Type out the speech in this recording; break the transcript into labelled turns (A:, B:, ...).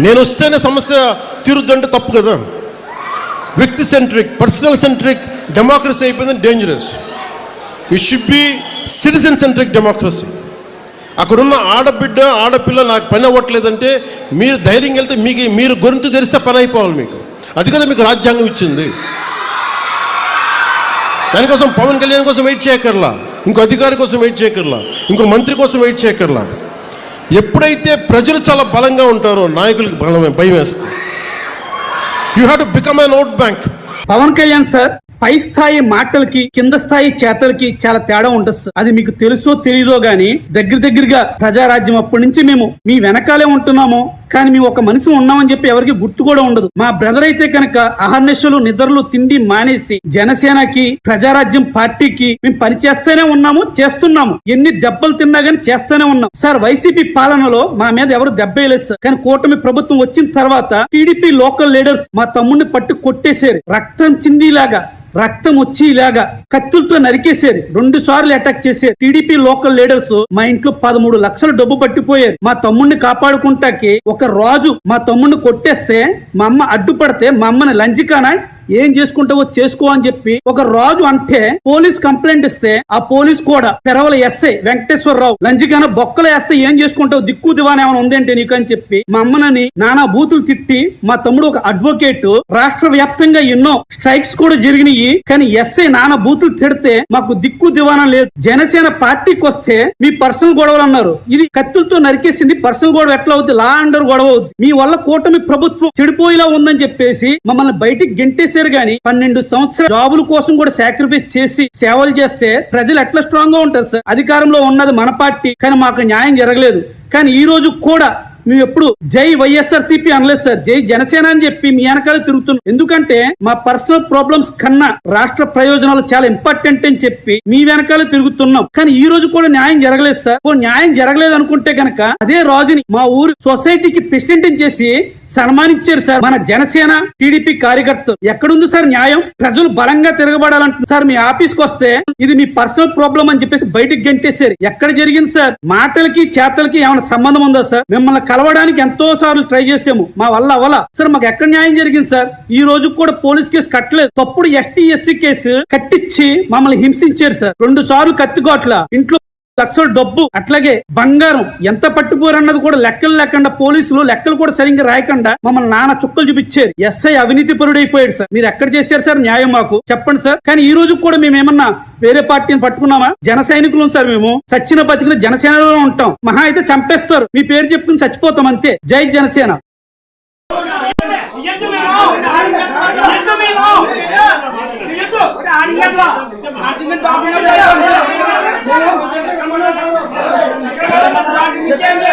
A: నేను వస్తేనే సమస్య తీరుద్దంటే తప్పు కదా. వ్యక్తి సెంట్రిక్ పర్సనల్ సెంట్రిక్ డెమోక్రసీ అయిపోయింది dangerous you should be citizen centric democracy అక్కడున్న ఆడబిడ్డ ఆడపిల్ల నాకు పని అవ్వట్లేదంటే మీరు ధైర్యం వెళ్తే మీకు మీరు గొంతు తెరిస్తే పని అయిపోవాలి మీకు. అది కదా మీకు రాజ్యాంగం ఇచ్చింది. దానికోసం పవన్ కళ్యాణ్ కోసం వెయిట్ చేయకర్లా ఇంకో అధికారి కోసం వెయిట్ చేయకర్లా ఇంకో మంత్రి కోసం వెయిట్ చేయకర్లా ఎప్పుడైతే ప్రజలు చాలా బలంగా ఉంటారో నాయకులకు బలమే భయం వేస్తుంది. You have to become an vote bank
B: Pawan Kalyan sir పై స్థాయి మాటలకి కింద స్థాయి చేతలకి చాలా తేడా ఉంటుంది. సార్ అది మీకు తెలుసో తెలీదో గానీ దగ్గర దగ్గరగా ప్రజారాజ్యం అప్పటి నుంచి మేము మీ వెనకాలే ఉంటున్నాము. కానీ మేము ఒక మనిషి ఉన్నామని చెప్పి ఎవరికి గుర్తు కూడా ఉండదు. మా బ్రదర్ అయితే కనుక అహర్నిశలు నిద్రలు తిండి మానేసి జనసేనకి ప్రజారాజ్యం పార్టీకి మేము పని చేస్తూనే ఉన్నాము చేస్తున్నాము. ఎన్ని దెబ్బలు తిన్నా గానీ చేస్తూనే ఉన్నాం. సార్ వైసీపీ పాలనలో మా మీద ఎవరు దెబ్బేయలేదు సార్. కానీ కూటమి ప్రభుత్వం వచ్చిన తర్వాత టీడీపీ లోకల్ లీడర్స్ మా తమ్ముడిని పట్టు కొట్టేశారు. రక్తం చిందిలాగా రక్తం వచ్చి ఇలాగా కత్తులతో నరికేశారు. రెండు సార్లు అటాక్ చేశారు. టీడీపీ లోకల్ లీడర్స్ మా ఇంట్లో పదమూడు లక్షలు డబ్బు పట్టిపోయారు. మా తమ్ముడిని కాపాడుకుంటాకి ఒక రాజు మా తమ్ముడిని కొట్టేస్తే మా అమ్మ అడ్డుపడితే మా అమ్మని లంచికానా ఏం చేసుకుంటావో చేసుకో అని చెప్పి ఒక రాజు అంటే పోలీస్ కంప్లైంట్ ఇస్తే ఆ పోలీస్ కూడా పెరవల ఎస్ఐ వెంకటేశ్వరరావు లంచిగాన బొక్కలు వేస్తే ఏం చేసుకుంటావు? దిక్కు దివాన్ ఏమైనా ఉందేంటి నీకు అని చెప్పి మా అమ్మనని నానా బూతులు తిట్టి మా తమ్ముడు ఒక అడ్వకేట్ రాష్ట్ర వ్యాప్తంగా ఎన్నో స్ట్రైక్స్ కూడా జరిగినాయి. కానీ ఎస్ఐ నానా బూతులు తిడితే మాకు దిక్కు దివానం లేదు. జనసేన పార్టీకి వస్తే మీ పర్సనల్ గొడవలు అన్నారు. ఇది కత్తులతో నరికేసింది పర్సనల్ గొడవ ఎట్లా అవుద్ది? లా అండర్ గొడవ అవుద్ది. మీ వల్ల కూటమి ప్రభుత్వం చెడిపోయేలా ఉందని చెప్పేసి మమ్మల్ని బయటికి టీచర్ గాని పన్నెండు సంవత్సరాల జాబుల కోసం కూడా సాక్రిఫైస్ చేసి సేవలు చేస్తే ప్రజలు ఎట్లా స్ట్రాంగ్గా ఉంటారు సార్? అధికారంలో ఉన్నది మన పార్టీ కానీ మాకు న్యాయం జరగలేదు. కానీ ఈ రోజు కూడా మేము ఎప్పుడు జై వైఎస్ఆర్ సిపి అనలేదు సార్. జై జనసేన అని చెప్పి మీ వెనకాల తిరుగుతున్నాం ఎందుకంటే మా పర్సనల్ ప్రాబ్లమ్స్ కన్నా రాష్ట్ర ప్రయోజనాలు చాలా ఇంపార్టెంట్ అని చెప్పి మీ వెనకాల తిరుగుతున్నాం కానీ ఈ రోజు కూడా న్యాయం జరగలేదు సార్. ఓ న్యాయం జరగలేదు అనుకుంటే కనుక అదే రాజుని మా ఊరు సొసైటీకి ప్రెసిడెంట్ చేసి సన్మానించారు సార్. మన జనసేన టీడీపీ కార్యకర్తలు. ఎక్కడుంది సార్ న్యాయం? ప్రజలు బలంగా తిరగబడాలంటున్నారు సార్. మీ ఆఫీస్కి వస్తే ఇది మీ పర్సనల్ ప్రాబ్లం అని చెప్పేసి బయటకు గంటేశారు. ఎక్కడ జరిగింది సార్? మాటలకి చేతలకి ఏమైనా సంబంధం ఉందా సార్? మిమ్మల్ని కలవడానికి ఎంతో సార్లు ట్రై చేసాము. మా వల్ల అవల సార్ మాకు ఎక్కడ న్యాయం జరిగింది సార్? ఈ రోజు కూడా పోలీస్ కేసు కట్టలేదు. తప్పుడు ఎస్టీ ఎస్సీ కేసు కట్టించి మమ్మల్ని హింసించారు సార్. రెండు సార్లు కత్తికోట్ల. ఇంట్లో లక్షల డబ్బు అట్లాగే బంగారం. ఎంత పట్టుపోరన్నది కూడా లెక్కలు లేకుండా పోలీసులు లెక్కలు కూడా సరిగ్గా రాయకుండా మమ్మల్ని నాన్న చుక్కలు చూపించారు. ఎస్ఐ అవినీతి పరుడైపోయాడు సార్. మీరు ఎక్కడ చేశారు సార్? న్యాయం మాకు. చెప్పండి సార్. కానీ ఈ రోజు కూడా మేము ఏమన్నా వేరే పార్టీని పట్టుకున్నామా? జన సైనికులు సార్ మేము. సచ్చిన బతికిన జనసేనలో ఉంటాం. మహా అయితే చంపేస్తారు. మీ పేరు చెప్పుకుని చచ్చిపోతాం అంతే. జై జనసేన.
C: ఇయ్యద్దు మీరు